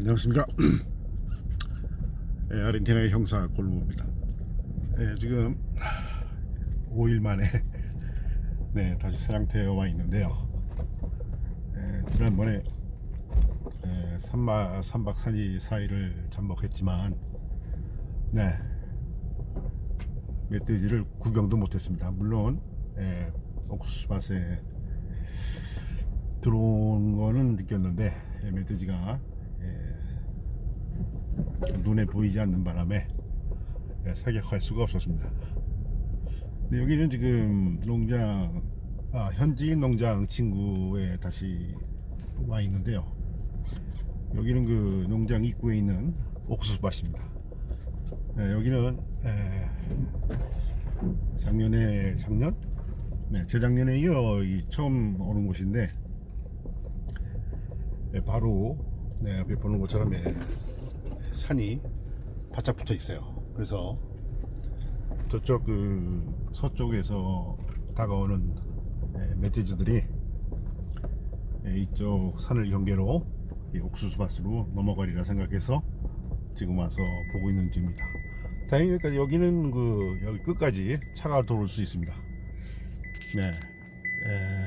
안녕하십니까. 예, 아르헨티나의 형사 골무입니다. 예, 지금 5일 만에 네, 다시 사냥터에 와 있는데요. 예, 지난번에 예, 3박, 3박 4일 잠복했지만 네. 멧돼지를 구경도 못했습니다. 물론 예, 옥수수 밭에 들어온 거는 느꼈는데 예, 멧돼지가 예, 눈에 보이지 않는 바람에 예, 사격할 수가 없었습니다. 근데 여기는 지금 농장 아, 현지인 농장 친구에 다시 와 있는데요. 여기는 그 농장 입구에 있는 옥수수밭입니다. 예, 여기는 예, 작년에 작년? 네, 재작년에 이어 이 처음 오는 곳인데 예, 바로 네, 옆에 보는 것처럼 예, 산이 바짝 붙어 있어요. 그래서 저쪽 그 서쪽에서 다가오는 예, 멧돼지들이 예, 이쪽 산을 경계로 이 옥수수밭으로 넘어가리라 생각해서 지금 와서 보고 있는 중입니다. 다행히 여기는 그 여기 끝까지 차가 들어올 수 있습니다. 네. 에...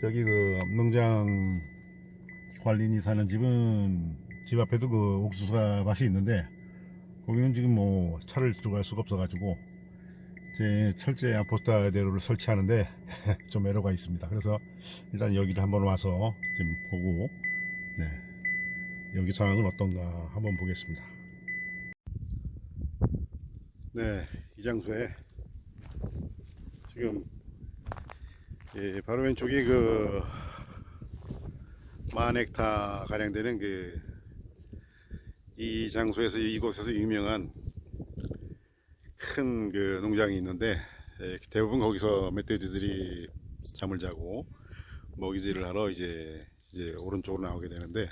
저기 그 농장 관리인이 사는 집은 집 앞에도 그 옥수수가 맛이 있는데 거기는 지금 뭐 차를 들어갈 수가 없어가지고 제 철제 아포스타대로를 설치하는데 좀 애로가 있습니다. 그래서 일단 여기를 한번 와서 지금 보고 네 여기 상황은 어떤가 한번 보겠습니다. 네, 이 장소에 지금 예, 바로 왼쪽이 그만 헥타 가량 되는 그 이 장소에서 이곳에서 유명한 큰 그 농장이 있는데 예, 대부분 거기서 멧돼지들이 잠을 자고 먹이질을 하러 이제 이제 오른쪽으로 나오게 되는데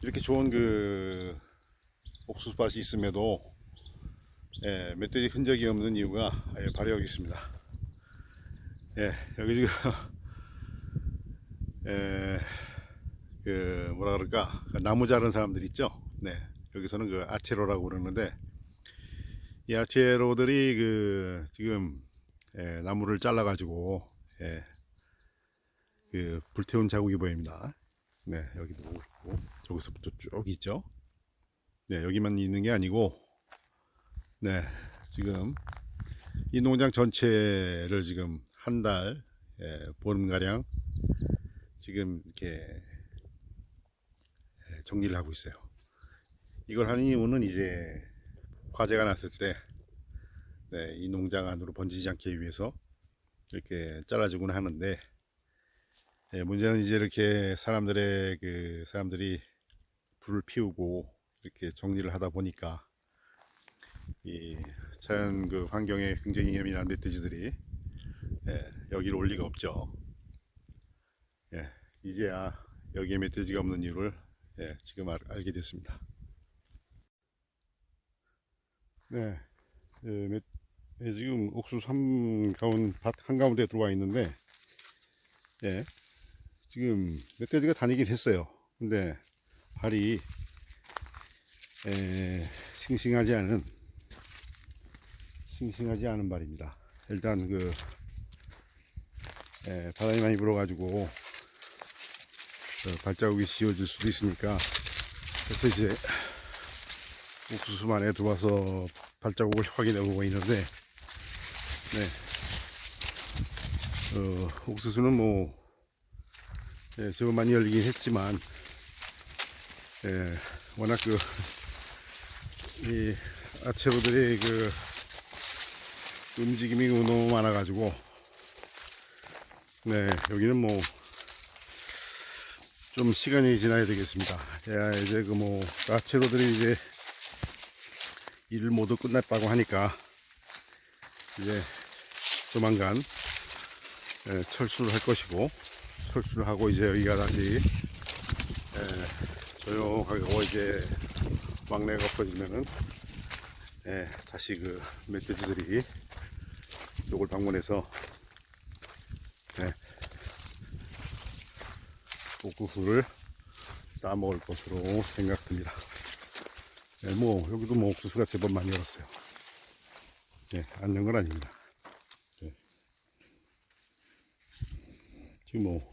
이렇게 좋은 그 옥수수밭이 있음에도 예, 멧돼지 흔적이 없는 이유가 예, 바로 여기 있습니다. 예, 여기 지금, 에, 그, 뭐라 그럴까, 그 나무 자른 사람들 있죠? 네, 여기서는 그 아체로라고 그러는데, 이 아체로들이 그, 지금, 에, 나무를 잘라가지고, 예, 그, 불태운 자국이 보입니다. 네, 여기도 있고, 저기서부터 쭉 있죠? 네, 여기만 있는 게 아니고, 네, 지금, 이 농장 전체를 지금 한 달, 예, 보름가량 지금 이렇게 예, 정리를 하고 있어요. 이걸 하는 이유는 이제 화재가 났을 때, 네, 이 농장 안으로 번지지 않기 위해서 이렇게 잘라주곤 하는데, 예, 문제는 이제 이렇게 사람들의 그, 사람들이 불을 피우고 이렇게 정리를 하다 보니까 이 자연 그 환경에 굉장히 예민한 멧돼지들이 예, 여기로 올 리가 없죠. 예, 이제야 여기에 멧돼지가 없는 이유를 예, 지금 알, 알게 됐습니다. 네, 예, 멧, 예, 지금 옥수수 한가운 밭 한가운데 들어와 있는데, 예, 지금 멧돼지가 다니긴 했어요. 근데 발이 에, 싱싱하지 않은 싱싱하지 않은 발입니다. 일단 그 에, 바람이 많이 불어가지고 그 발자국이 씌워질 수도 있으니까 그래서 이제 옥수수만 에 들어와서 발자국을 확인해 보고 있는데 네. 어, 옥수수는 뭐 예, 제법 많이 열리긴 했지만 예, 워낙 그 이 아체로들이 그 움직임이 너무 많아가지고 네 여기는 뭐 좀 시간이 지나야 되겠습니다. 야 이제 그뭐 아체로들이 이제 일을 모두 끝났다고 하니까 이제 조만간 예, 철수를 할 것이고 철수를 하고 이제 여기가 다시 예, 조용하고 이제 막내가 엎어지면은 예, 다시 그 멧돼지들이 이걸 방문해서 예, 옥수수를 따 먹을 것으로 생각됩니다. 네, 뭐 여기도 뭐 옥수수가 제법 많이 열었어요. 네, 안연건 아닙니다. 네. 지금 뭐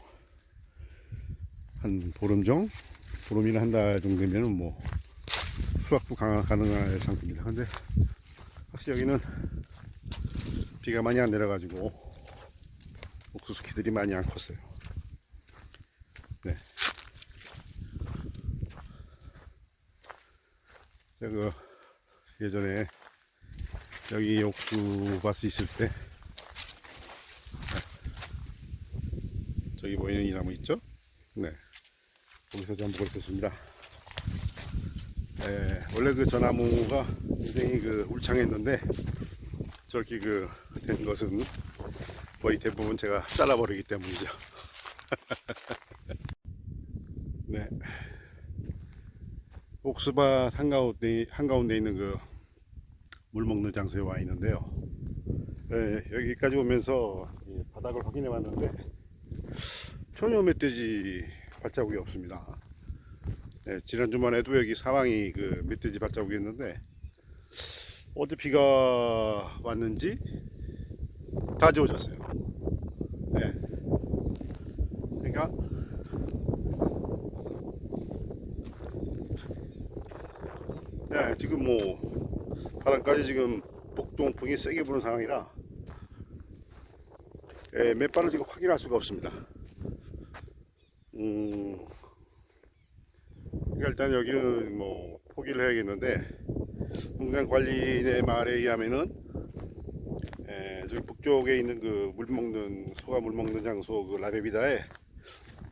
한 보름 정, 보름이나 한 달 정도 되면은 뭐 수확도 가- 가능할 상태입니다. 근데 확실히 여기는 비가 많이 안 내려가지고 옥수수 키들이 많이 안 컸어요. 네. 제가 그 예전에 여기 옥수 밭이 있을 때 네. 저기 보이는 이 나무 있죠? 네. 거기서 전복을 했었습니다. 네, 원래 그 저 나무가 굉장히 그 울창했는데 저렇게 그 된 것은 거의 대부분 제가 잘라버리기 때문이죠. 네. 옥수밭 한가운데, 한가운데 있는 그 물 먹는 장소에 와 있는데요. 네, 여기까지 오면서 이 바닥을 확인해 봤는데 전혀 멧돼지 발자국이 없습니다. 네, 지난 주만 해도 여기 사방이 그 멧돼지 발자국이 있는데 어제 비가 왔는지 다 지워졌어요. 네. 그러니까 네, 지금 뭐 바람까지 지금 북동풍이 세게 부는 상황이라 예, 몇 발을 지금 확인할 수가 없습니다. 음, 그러니까 일단 여기는 뭐 포기를 해야겠는데 농장관리의 말에 의하면은 에, 저기 북쪽에 있는 그 물 먹는 소가 물 먹는 장소 그 라베비다에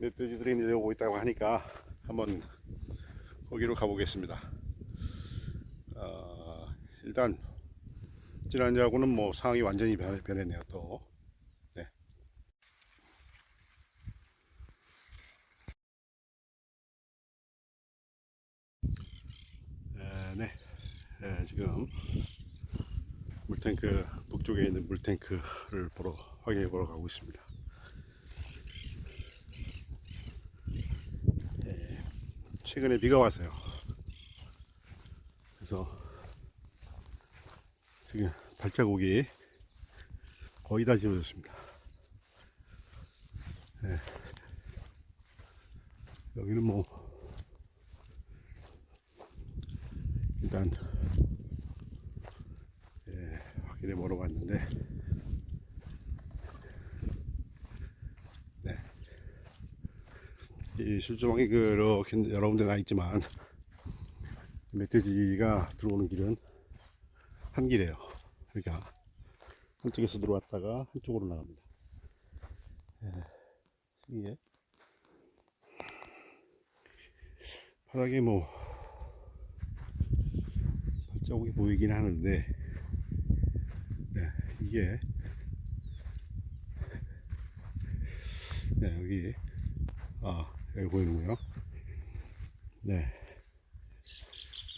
멧돼지들이 내려오고 있다고 하니까 한번 거기로 가보겠습니다. 어, 일단 지난주하고는 뭐 상황이 완전히 변- 변했네요 또. 네. 에, 네. 에, 지금 물탱크 북쪽에 있는 물탱크를 보러 확인해 보러 가고 있습니다. 예, 최근에 비가 왔어요. 그래서 지금 발자국이 거의 다 지워졌습니다. 예. 여기는 뭐 일단 예, 확인해 보러 왔는데 네. 이 실조망이 그렇게 여러 군데 나 있지만 멧돼지가 들어오는 길은 한 길이에요. 그러니까 한쪽에서 들어왔다가 한쪽으로 나갑니다. 예, 이게 바닥에 뭐 발자국이 보이긴 하는데 네, 이게 네, 여기 아 여기 보이는군요. 네,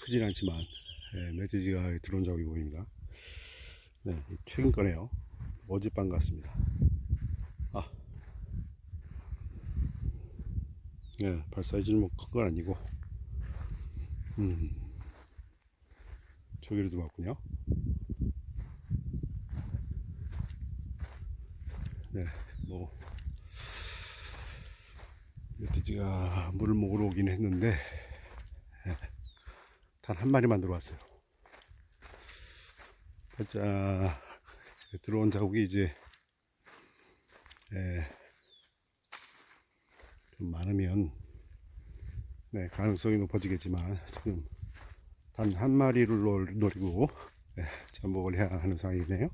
크진 않지만 네, 멧돼지가 들어온 적이 보입니다. 네, 이 최근 거네요. 어젯밤 같습니다. 아, 네, 발 사이즈는 뭐큰 건 아니고, 음, 저기로도 왔군요. 네, 뭐, 멧돼지가 물을 먹으러 오긴 했는데, 단한 마리만 들어왔어요. 살짝 들어온 자국이 이제 예, 좀 많으면 네, 가능성이 높아지겠지만 지금 단 한 마리를 노- 노리고 예, 잠복을 해야 하는 상황이네요.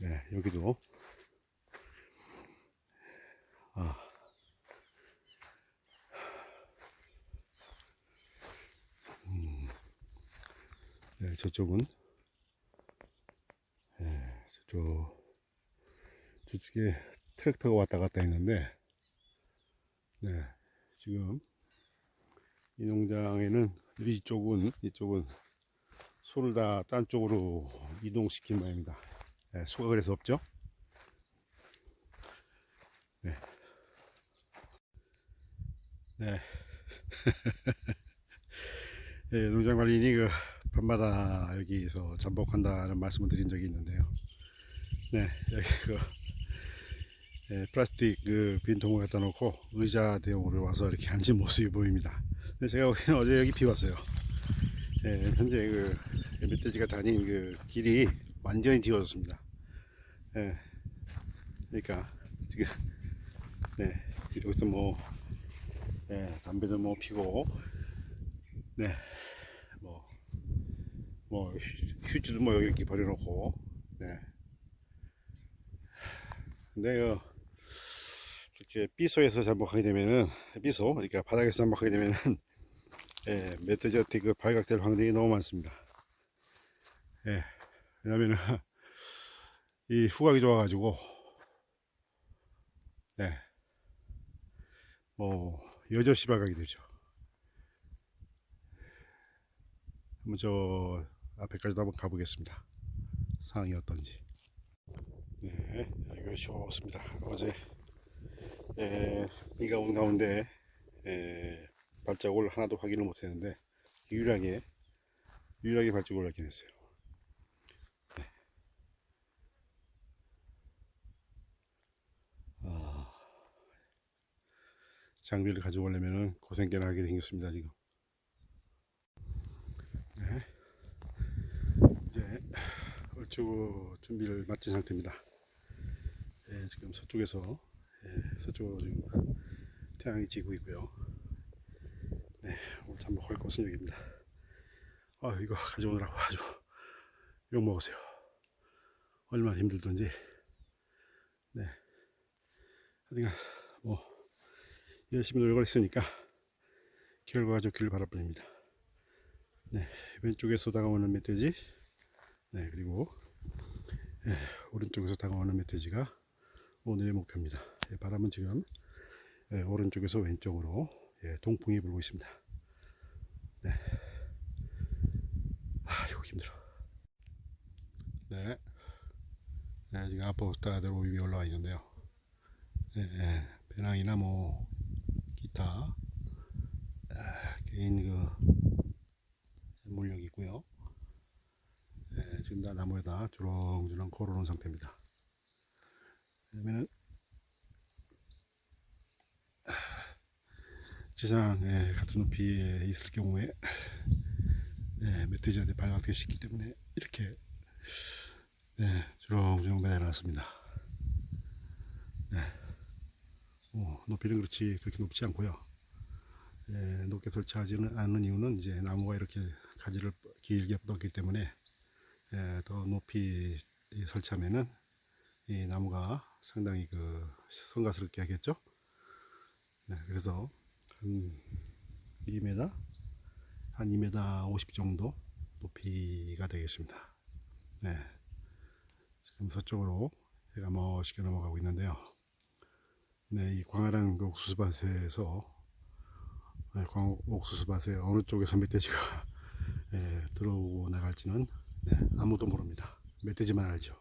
네, 여기도 아, 음, 네, 저쪽은? 예, 저쪽 저쪽에 트랙터가 왔다 갔다 했는데 네 지금 이 농장에는 이쪽은 이쪽은 소를 다 딴 쪽으로 이동시킨 모양입니다. 네, 소가 그래서 없죠 네. 예, 농장 관리인이 그 밤마다 여기서 잠복한다는 말씀을 드린 적이 있는데요. 네, 여기 그 예, 플라스틱 그 빈통을 갖다 놓고 의자 대용으로 와서 이렇게 앉은 모습이 보입니다. 근데 제가 보기에는 어제 여기 비 왔어요. 예, 현재 그 멧돼지가 다닌 그 길이 완전히 지워졌습니다. 예, 그러니까 지금 네 여기서 뭐 네, 담배도 뭐 피고. 네. 뭐 뭐 휴지도 뭐 이렇게 버려놓고. 네. 근데 그 이렇게 삐소에서 잠복하게 되면은 삐소 그러니까 바닥에서 잠복하게 되면은 예, 멧돼지한테 그 발각될 확률이 너무 많습니다. 예, 왜냐면은 이 후각이 좋아가지고. 네, 뭐 여럿이 발각이 되죠. 한번 저 앞에까지도 한번 가보겠습니다. 상황이 어떤지. 네, 여기가 좋습니다. 어제 에, 비가 온 가운데 에, 발자국을 하나도 확인을 못했는데 유일하게 유일하게 발자국을 확인했어요. 장비를 가져오려면 고생 꽤나 하게 생겼습니다 지금. 네. 이제 얼추 준비를 마친 상태입니다. 예, 지금 서쪽에서 예, 서쪽으로 지금 태양이 지고 있고요. 네, 오늘 잠복할 곳은 여기입니다. 아, 이거 가져오느라고 아주 욕 먹으세요. 얼마나 힘들던지. 네. 하여튼 뭐 열심히 노력을 했으니까 결과가 좋기를 바랄 뿐입니다. 네, 왼쪽에서 다가오는 멧돼지, 네, 그리고 예, 오른쪽에서 다가오는 멧돼지가 오늘의 목표입니다. 예, 바람은 지금 예, 오른쪽에서 왼쪽으로 예, 동풍이 불고 있습니다. 네. 아, 이거 힘들어. 네. 네, 지금 아포스타대로 위에 올라와 있는데요. 네, 네, 배낭이나 뭐 기타 아, 개인 그 물력 있고요. 네, 지금 다 나무에다 주렁주렁 걸어놓은 상태입니다. 왜냐면은 지상에 같은 높이에 있을 경우에 네, 멧돼지한테 발각되기 쉽기 때문에 이렇게 네, 주렁주렁 매달았습니다. 네. 어, 높이는 그렇지 그렇게 높지 않고요. 예, 높게 설치하지는 않는 이유는 이제 나무가 이렇게 가지를 길게 뻗었기 때문에 예, 더 높이 설치하면은 이 나무가 상당히 그 성가스럽게 하겠죠. 네, 그래서 한 2m, 한 2m 50 정도 높이가 되겠습니다. 네, 지금 서쪽으로 해가 멋있게 넘어가고 있는데요. 네, 이 광활한 그 옥수수밭에서 네, 광 옥수수밭에 어느 쪽에서 멧돼지가 예, 들어오고 나갈지는 네, 아무도 모릅니다. 멧돼지만 알죠.